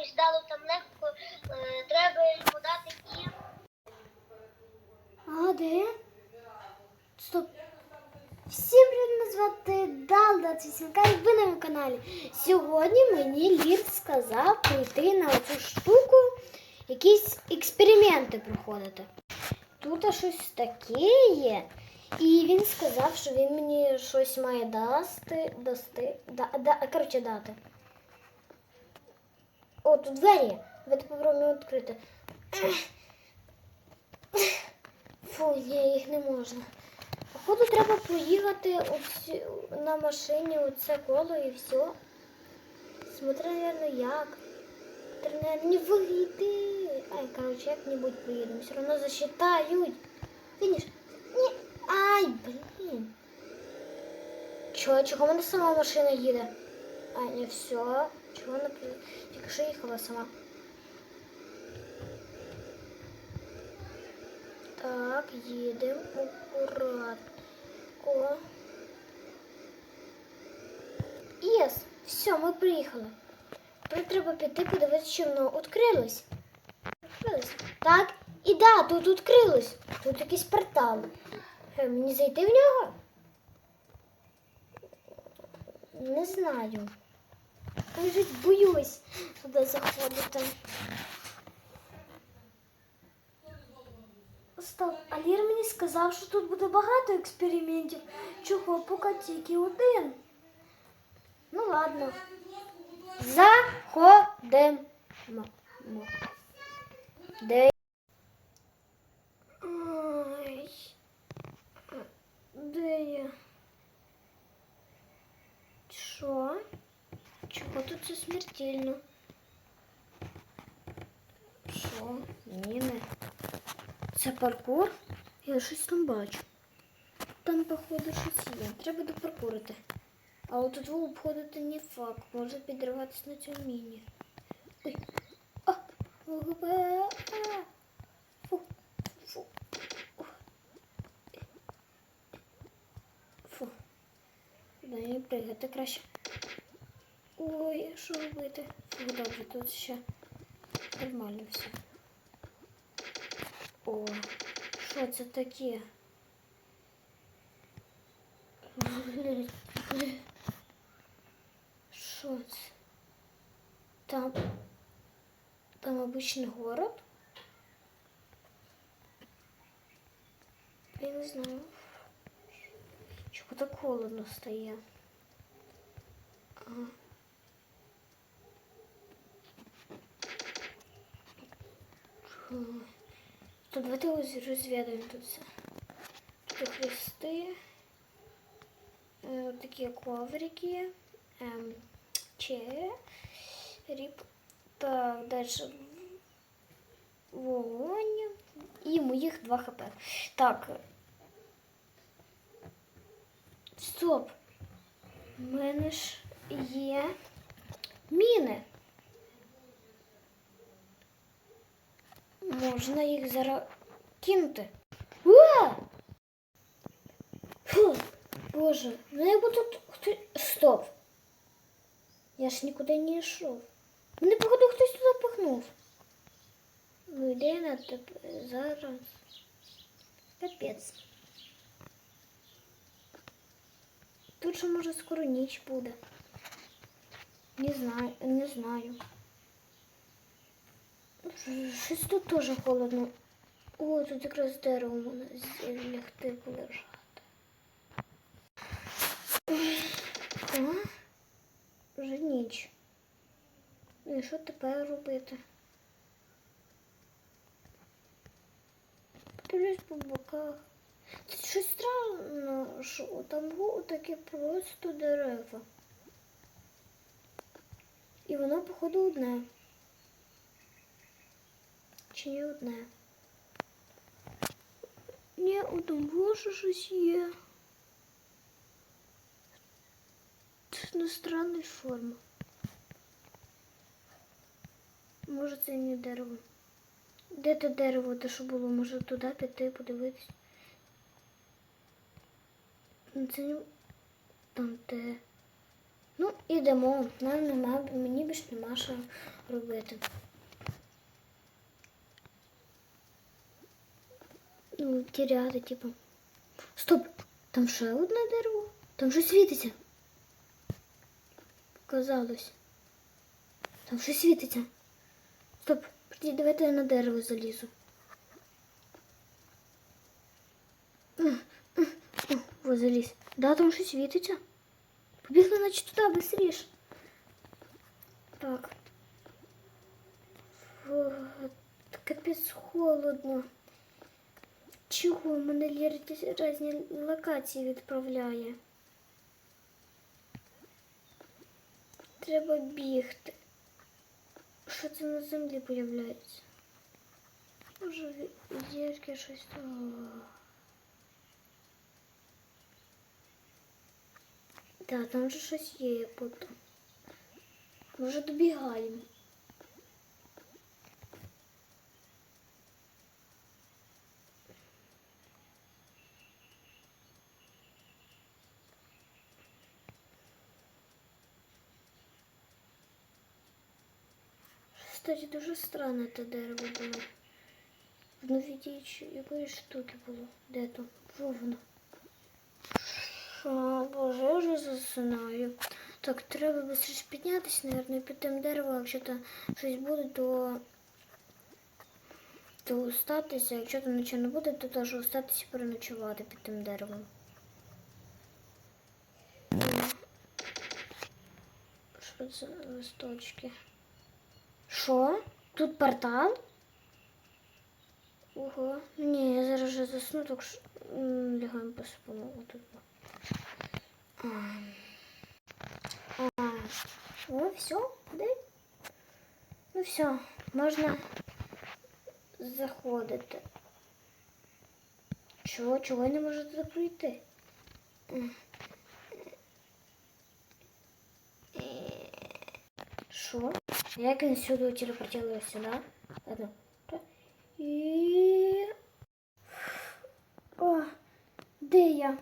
щось дало там легко, е, треба йому дати і. А де? Стоп. Всім привіт, звати Далда Цвісінка і ви на моєму каналі. Сьогодні мені Лір сказав прийти на цю штуку, якісь експерименти проходити. Тут щось таке є. І він сказав, що він мені щось має дасти, дасти, да, да, коротше, дати. О, тут двері. Давайте попробуємо відкрити. Фу, ні, їх не можна. Походу треба поїхати оці, на машині оце коло і все. Смотри, наверное, як. Треба, не вийти. Ай, короче, як-небудь поїдемо. Все одно засчитають. Фініш. Ні. Ай, блін. Чого, чого в мене сама машина їде? А, не все. Чого вона тільки що їхала сама? Так, їдемо акуратно. Єс, все, ми приїхали. Тепер треба піти подивитися, чи воно відкрилось. Відкрилось. Так, і да, тут відкрилось. Тут якийсь портал. Е, Мені зайти в нього? Не знаю. Кажуть, боюсь туди заходити. Стоп, а Лір мені сказав, що тут буде багато експериментів. Чого поки тільки один. Ну ладно. Заходимо. Ой. Де я? Що? Чого тут це смертельно? Що? Міни? Це паркур? Я щось там бачу. Там, походу, щось є. Треба допаркурити. А от тут обходити не факт. Може підриватися на цьому міні. Фу. Фу. Фу. Да, не пригати краще. Ой, що робити? Фу, добре, тут ще нормально все. О, що це таке? Що це? Там. Там обичний город? Я не знаю. Чого так холодно стає? Ага. То давайте розвідаємо тут все. Тут хрести, е, такі коврики, ем, череп, так, далі вогонь і моїх 2 хп. Так. Стоп. У мене ж є міни. Можна їх зараз кинути. Уа! Фу, Боже, ну якби тут хтось. Стоп. Я ж нікуди не йшов. Мене, походу, хтось туди пихнув. Ну йде на тебе зараз. Капець. Тут же може скоро ніч буде. Не знаю, не знаю. Щось тут теж холодно. О, тут якраз дерево можна лягти полежати. А? Вже ніч. Ну і що тепер робити? Подивлюсь по боках. Це щось странно, що там було таке просто дерева. І воно, походу, одне. Чи не одне? Ні, у що щось є. Це на странної форми. Може це не дерево. Де те дерево, те, що було? Може туди піти, подивитись. Ну, Це не там те. Ну, ідемо. Нам нема, мені більш нема що робити. Ну, тіряти, типу. Стоп! Там ще одне дерево. Там щось світиться. Казалось. Там щось світиться. Стоп, давайте я на дерево залізу. О, заліз. Да, там щось світиться. Побігли, наче туди, швидше. Так. Капець холодно. Чого мене різні локації відправляє? Треба бігти. Що це на землі появляється? Може, є щось. О. Да, там же щось є, як будто. Може, добігаємо. Кстати, дуже странне те дерево було. Воно в віді чи- якоїсь штуки було. Де то? Во воно. Що, боже, я вже засинаю. Так, треба швидше піднятися, мабуть, під тим деревом, якщо там щось буде, то, то остатися. Якщо там нічого не буде, то теж остатися переночувати під тим деревом. Що це листочки? Що? Тут портал? Ого. Ні, я зараз вже засну, так що лягаємо поспимо отут. А. А. О, все, да? Ну все, можна заходити. Чого, чого я не можу туди пройти? М. Що? Як він сюди телепортувався, да? Ладно. І... О, де я?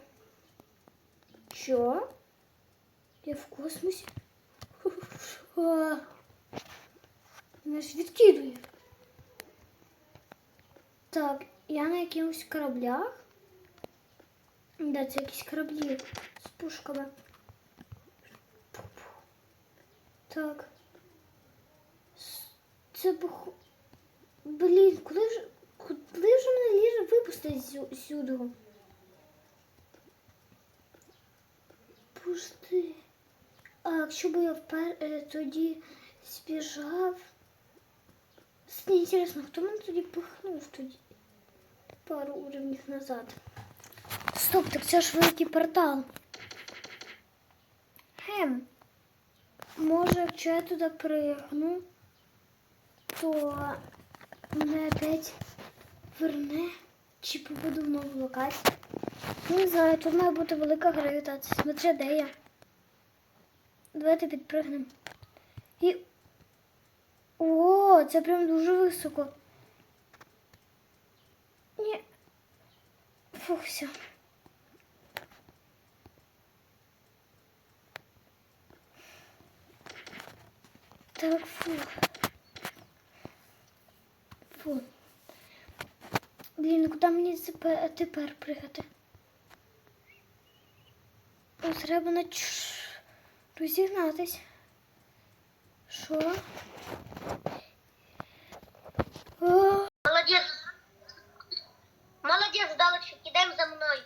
Що? Я в космосі? Мене ж відкидує. Так, я на якихось кораблях. Да, це якісь кораблі з пушками. Так. Це. Блін, коли ж коли ж мене ліже випустить сюди? Пусти. А якщо б я впер... е, тоді збіжав. Мені інтересно, хто мене тоді пихнув тоді пару уровнів назад. Стоп, так це ж великий портал. Хем. Може, якщо я туди пригну, то мене опять верне чи попаду в нову локацію. Ну, Не знаю, тут має бути велика гравітація. Смотри, де я. Давайте підпригнемо. І. О, це прям дуже високо. Ні. Фух, все. Так, фу. Фу. Блін, ну куди мені тепер пригати? Ну, треба на розігнатись. Що? Молодець. Молодець, далечко, кидаємо за мною.